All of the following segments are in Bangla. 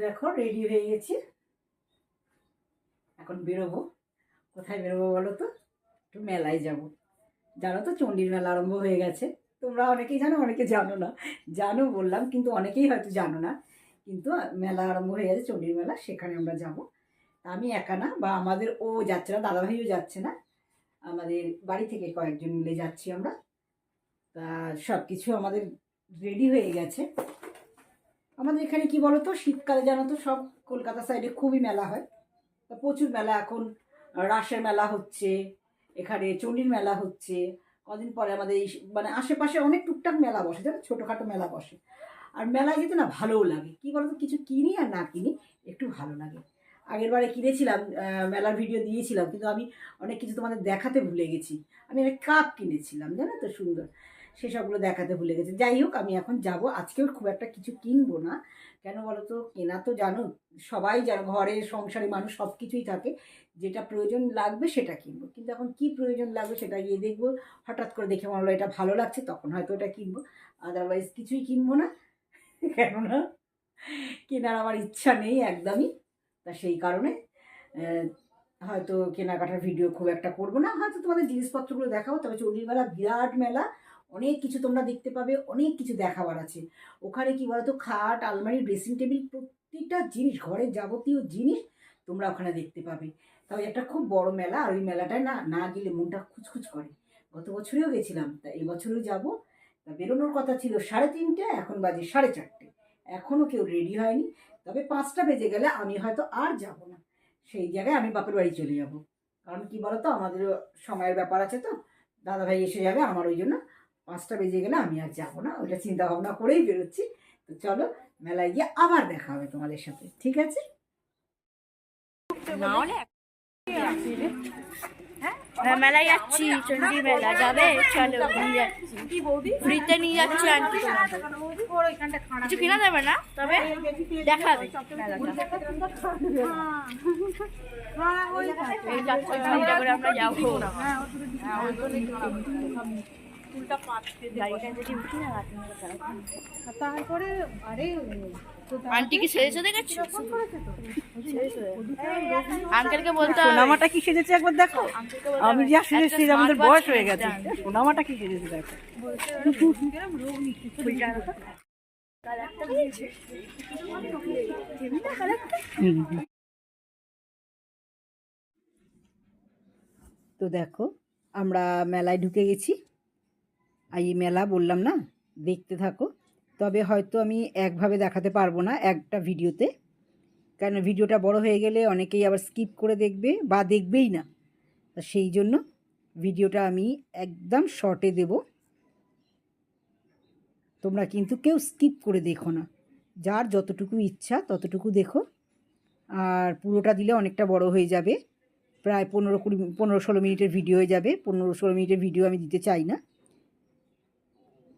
দেখো রেডি হয়ে গেছি। এখন বেরোবো। কোথায় বেরোবো বলো তো? একটু মেলায় যাব। জানো তো, চণ্ডীর মেলা আরম্ভ হয়ে গেছে। তোমরা অনেকেই জানো, অনেকে জানো না। জানো বললাম, কিন্তু অনেকেই হয়তো জানো না। কিন্তু মেলা আরম্ভ হয়ে গেছে, চণ্ডীর মেলা, সেখানে আমরা যাব। আমি একা না, বা আমাদের ও যাচ্ছে না, দাদাভাইও যাচ্ছে না। আমাদের বাড়ি থেকে কয়েকজন মিলে যাচ্ছি আমরা। তা সব কিছু আমাদের রেডি হয়ে গেছে। আমাদের এখানে কি বলো তো শীতকালে জানো তো সব কলকাতা সাইডে খুবই মেলা হয়। প্রচুর মেলা এখন। রাসের মেলা হচ্ছে, এখানে চণ্ডীর মেলা হচ্ছে। কদিন পরে আমাদের এই মানে আশেপাশে অনেক টুকটাক মেলা বসে, জানো? ছোটোখাটো মেলা বসে। আর মেলায় যেতে না ভালোও লাগে। কি বলতো? কিছু কিনি আর না কিনি, একটু ভালো লাগে। আগের বারে কিনেছিলাম মেলার ভিডিও দিয়েছিলাম, কিন্তু আমি অনেক কিছু তোমাদের দেখাতে ভুলে গেছি। আমি একটা কাপ কিনেছিলাম, জানো তো? সুন্দর। সেসবগুলো দেখাতে ভুলে গেছে। যাই হোক, আমি এখন যাব। আজকেও খুব একটা কিছু কিনবো না। কেন বলো তো কেনা তো জানো, সবাই জানো, ঘরে সংসারে মানুষ সব কিছুই থাকে। যেটা প্রয়োজন লাগবে সেটা কিনবো। কিন্তু এখন কি প্রয়োজন লাগবে সেটা গিয়ে দেখব। হঠাৎ করে দেখে মনে হলো এটা ভালো লাগছে, তখন হয়তো ওটা কিনবো। আদারওয়াইজ কিছুই কিনবো না। কেননা কেনার আমার ইচ্ছা নেই একদমই। তা সেই কারণে হয়তো কেনাকাটার ভিডিও খুব একটা করব না। হয়তো তোমাদের জিনিসপত্রগুলো দেখাবো। তবে চণ্ডীর মেলা বিরাট মেলা। অনেক কিছু তোমরা দেখতে পাবে, অনেক কিছু দেখাবার আছে। ওখানে কি বলতো, খাট, আলমারি ড্রেসিং টেবিল প্রত্যেকটা জিনিস, ঘরের যাবতীয় জিনিস তোমরা ওখানে দেখতে পাবে। তবে একটা খুব বড় মেলা, আর ওই মেলাটায় না না গেলে মনটা খুচখুচ করে। গত বছরেও গেছিলাম, তা এই বছরেও যাব। তা বেরোনোর কথা ছিল সাড়ে তিনটে, এখন বাজে সাড়ে চারটে। এখনও কেউ রেডি হয়নি। তবে পাঁচটা বেজে গেলে আমি হয়তো আর যাব না। সেই জায়গায় আমি বাপের বাড়ি চলে যাব। কারণ কি বলতো, আমাদেরও সময়ের ব্যাপার আছে তো। দাদাভাই এসে যাবে, আমার ওই জন্য পাঁচটা বেজে গেলে আমি আর যাব না। ওইটা চিন্তা ভাবনা করেই বেরোচ্ছি। তো চলো মেলায় গিয়ে আবার দেখা হবে তোমাদের সাথে। ঠিক আছে? না। হ্যাঁ, মেলায় যাচ্ছি। চন্ডী মেলা যাবে। চলো ফ্রিতে নিয়ে যাচ্ছি আন্টি কিছু কিনা দেবে না? তবে দেখাবে। আমরা যাব। গাড়িটা যদি উঠি না তারপরে আরে আন্টি কি সেজেছে দেখেছ? আঙ্কেলকে বলতে সোনামাটা কি সেজেছে একবার দেখো? আমি যা সেজেছি আমাদের বয়স হয়ে গেছে। সোনামাটা কি সেজেছে দেখো। তো দেখো আমরা মেলায় ঢুকে গেছি। আর এই মেলা বললাম না, দেখতে থাকো। তবে হয়তো আমি একভাবে দেখাতে পারব না একটা ভিডিওতে। কারণ ভিডিওটা বড় হয়ে গেলে অনেকেই আবার স্কিপ করে দেখবে বা দেখবেই না। তা সেই জন্য ভিডিওটা আমি একদম শর্টে দেব। তোমরা কিন্তু কেউ স্কিপ করে দেখো না। যার যতটুকু ইচ্ছা ততটুকু দেখো। আর পুরোটা দিলে অনেকটা বড় হয়ে যাবে। প্রায় পনেরো কুড়ি, পনেরো ষোলো মিনিটের ভিডিও হয়ে যাবে। পনেরো ষোলো মিনিটের ভিডিও আমি দিতে চাই না।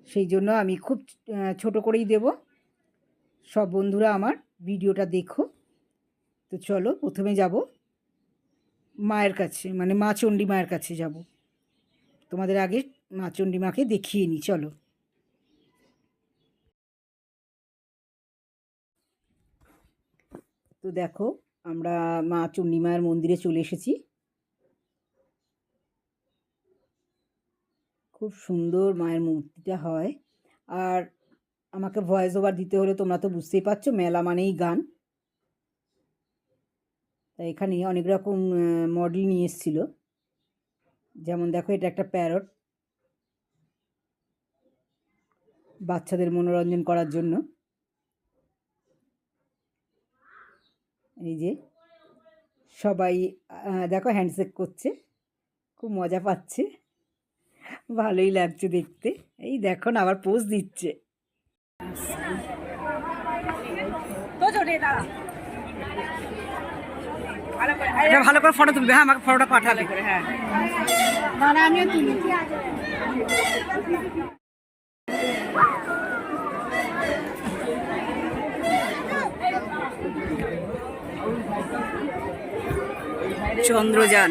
সেই জন্য আমি খুব ছোট করেই দেব। সব বন্ধুরা আমার ভিডিওটা দেখো। তো চলো, প্রথমে যাব মায়ের কাছে মানে মা চণ্ডী মায়ের কাছে যাব। তোমাদের আগে মা চণ্ডী মাকে দেখিয়ে নিই চলো। তো দেখো, আমরা মা চণ্ডী মায়ের মন্দিরে চলে এসেছি। খুব সুন্দর মায়ের মূর্তিটা হয়। আর আমাকে ভয়েস ওভার দিতে হলে তোমরা তো বুঝতেই পারছ, মেলা মানেই গান। তা এখানে অনেক রকম মডেল নিয়ে এসেছিল। যেমন দেখো, এটা একটা প্যারট বাচ্চাদের মনোরঞ্জন করার জন্য। এই যে সবাই দেখো হ্যান্ডশেক করছে। খুব মজা পাচ্ছে। ভালোই লাগছে দেখতে। এই দেখো না আবার পোজ দিচ্ছে। ভালো করে ফটো তুলবে হ্যাঁ আমাকে ফটোটা পাঠাবে। হ্যাঁ। আমিও তুলি। চন্দ্রযান।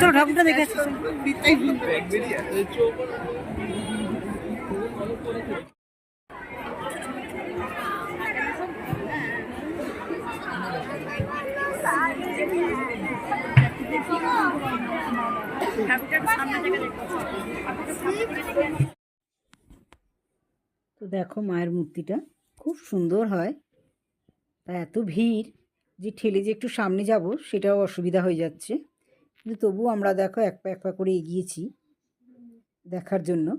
তো ঠাকুরটা দেখে তো দেখো মায়ের মূর্তিটা খুব সুন্দর হয়। তা এত ভিড় যে ঠেলে যে একটু সামনে যাব, সেটাও অসুবিধা হয়ে যাচ্ছে। কিন্তু তবু আমরা দেখো এক পা এক পা করে এগিয়েছি দেখার জন্য।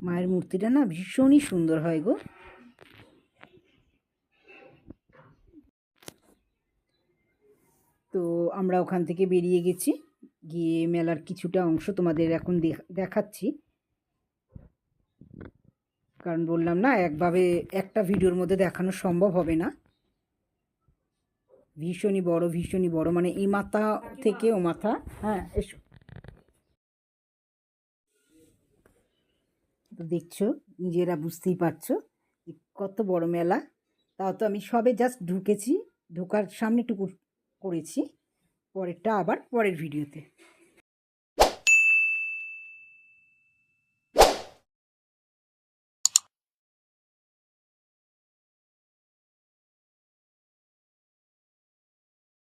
মায়ের মূর্তিটা না ভীষণই সুন্দর হয় গো। তো আমরা ওখান থেকে বেরিয়ে গেছি, গিয়ে মেলার কিছুটা অংশ তোমাদের এখন দেখ- দেখাচ্ছি। কারণ বললাম না, একভাবে একটা ভিডিওর মধ্যে দেখানো সম্ভব হবে না। ভীষণই বড় ভীষণই বড়। মানে এই মাথা থেকে ও মাথা হ্যাঁ এসো। দেখছ, নিজেরা বুঝতেই পারছ কত বড় মেলা। তাও তো আমি সবে জাস্ট ঢুকেছি, ঢোকার সামনেটুকু করেছি, পরেরটা আবার পরের ভিডিওতে